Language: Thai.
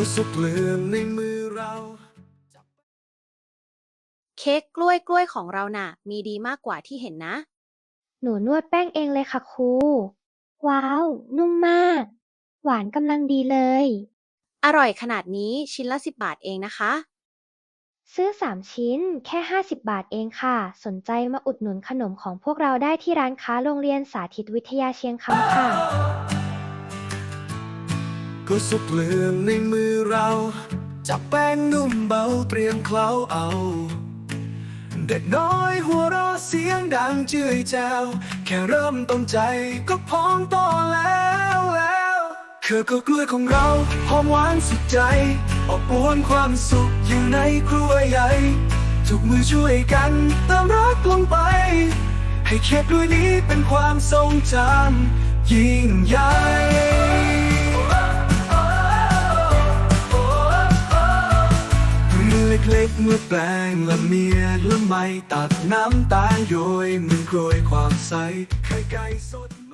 ก็สุกเหลือมในมือเรา เค้กกล้วยกล้วยของเราน่ะ มีดีมากกว่าที่เห็นนะ หนูนวดแป้งเองเลยค่ะครู ว้าว นุ่มมาก หวานกำลังดีเลย อร่อยขนาดนี้ชิ้นละสิบบาทเองนะคะ ซื้อ 3 ชิ้นแค่ 50 บาทเองค่ะ สนใจมาอุดหนุนขนมของพวกเราได้ที่ร้านค้าโรงเรียนสาธิตวิทยาเชียงคำค่ะ ก็สุกเหลือมในมือเรา จับแป้งนุ่มเบาเตรียมเคล้าเอา เด็กน้อยหัวเราะเสียงดังเจือยแจวแค่เริ่มต้นใจก็พร้อมต่อแล้วแล้วคือก็กล้วยของเราหอมหวานสุดใจอบอวลความสุขอยู่ในครัวใหญ่ทุกมือช่วยกันเติมรักลงไป ให้เค้กด้วยนี้เป็นความทรงจำยิ่งใหญ่ ล็กๆ เมื่อแปลงละเมียดละไมตัดน้ำตาลโยยมือโกรยความใสไข่ไก่สด